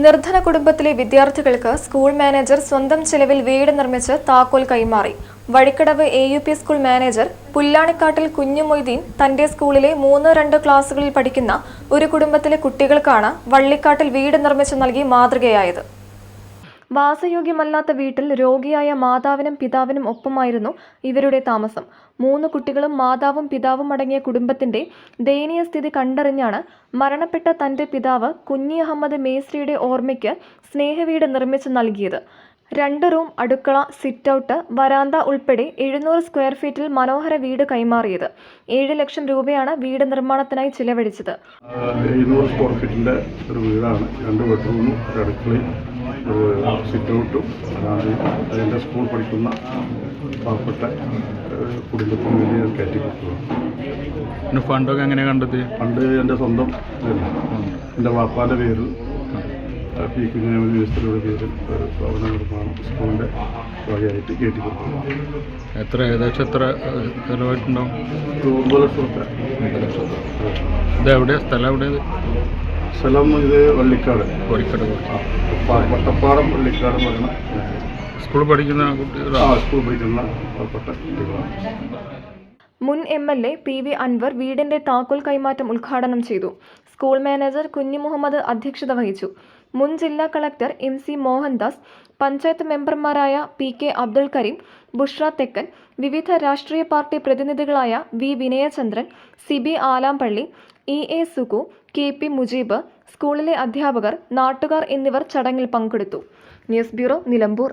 നിർധന കുടുംബത്തിലെ വിദ്യാർത്ഥികൾക്ക് സ്കൂൾ മാനേജർ സ്വന്തം ചെലവിൽ വീട് നിർമ്മിച്ച് താക്കോൽ കൈമാറി. Vazhikkadavu A U P school manager Pullanikkattil Kunju Moideen തന്റെ സ്കൂളിലെ മൂന്ന് രണ്ട് ക്ലാസ്സുകളിൽ പഠിക്കുന്ന ഒരു കുടുംബത്തിലെ കുട്ടികൾക്കാണ് വള്ളിക്കാട്ടിൽ വീട് നിർമ്മിച്ചു നൽകി മാതൃകയായത്. വാസയോഗ്യമല്ലാത്ത വീട്ടിൽ രോഗിയായ മാതാവിനും പിതാവിനും ഒപ്പമായിരുന്നു ഇവരുടെ താമസം. മൂന്ന് കുട്ടികളും മാതാവും പിതാവും അടങ്ങിയ കുടുംബത്തിന്റെ ദയനീയ സ്ഥിതി കണ്ടറിഞ്ഞാണ് മരണപ്പെട്ട തന്റെ പിതാവ് കുഞ്ഞി അഹമ്മദ് മേസ്രിയുടെ ഓർമ്മയ്ക്ക് സ്നേഹവീട് നിർമ്മിച്ചു നൽകിയത്. രണ്ട് റൂം അടുക്കള സിറ്റൗട്ട് വരാന്ത ഉൾപ്പെടെ എഴുന്നൂറ് സ്ക്വയർ ഫീറ്റിൽ മനോഹര വീട് കൈമാറിയത്. ഏഴ് ലക്ഷം രൂപയാണ് വീട് നിർമ്മാണത്തിനായി ചിലവഴിച്ചത്. എഴുന്നൂറ് സ്ക്വയർ ഫീറ്റിന്റെ ഒരു വീടാണ്. രണ്ട് ബെഡ്റൂമും ഒരു അടുക്കളയും ഒരു സിറ്റൗട്ടും. അതിന്റെ സ്കൂൾ പഠിക്കുന്ന പാവപ്പെട്ട കുടുംബത്തിന് വേണ്ടി ഞാൻ കയറ്റി കൊടുത്തതാണ് ഫണ്ടൊക്കെ എങ്ങനെ കണ്ടെത്തി ഫണ്ട് എന്റെ സ്വന്തം എന്റെ വാപ്പാന്റെ പേരിൽ പി കുഞ്ഞാമതി മിനിസ്റ്ററുടെ പേരിൽ ഒരു ഭവന നിർമ്മാണം സ്കൂളിന്റെ വകയായിട്ട് കയറ്റി കൊടുക്കുന്നു എത്ര ഏകദേശം എത്ര ചെലവായിട്ടുണ്ടാവും? ഒരു ഒമ്പത് ലക്ഷം റുപ്യ ഒമ്പത് ലക്ഷം രൂപ. ഇത് എവിടെയാ? സ്ഥലം എവിടെയത് സ്ഥലം ഇത് വള്ളിക്കാട്. വള്ളിക്കാട് വട്ടപ്പാടം വള്ളിക്കാട് പറയണം പറയുന്ന സ്കൂളിൽ പഠിക്കുന്ന ആ കുട്ടികളാണ് സ്കൂൾ പഠിക്കുന്ന പാവപ്പെട്ട കുട്ടികളാണ്. മുൻ M L A P V Anvar വീടിന്റെ താക്കോൽ കൈമാറ്റം ഉദ്ഘാടനം ചെയ്തു. സ്കൂൾ മാനേജർ കുഞ്ഞി മുഹമ്മദ് അധ്യക്ഷത വഹിച്ചു. മുൻ ജില്ലാ collector M C Mohandas panchayat മെമ്പർമാരായ പി കെ അബ്ദുൽ കരീം ബുഷ്ര തെക്കൻ വിവിധ രാഷ്ട്രീയ party പ്രതിനിധികളായ V Vinayachandran C B Alampally E A Suku K P Mujeeb സ്കൂളിലെ അധ്യാപകർ നാട്ടുകാർ എന്നിവർ ചടങ്ങിൽ പങ്കെടുത്തു. News bureau Nilambur.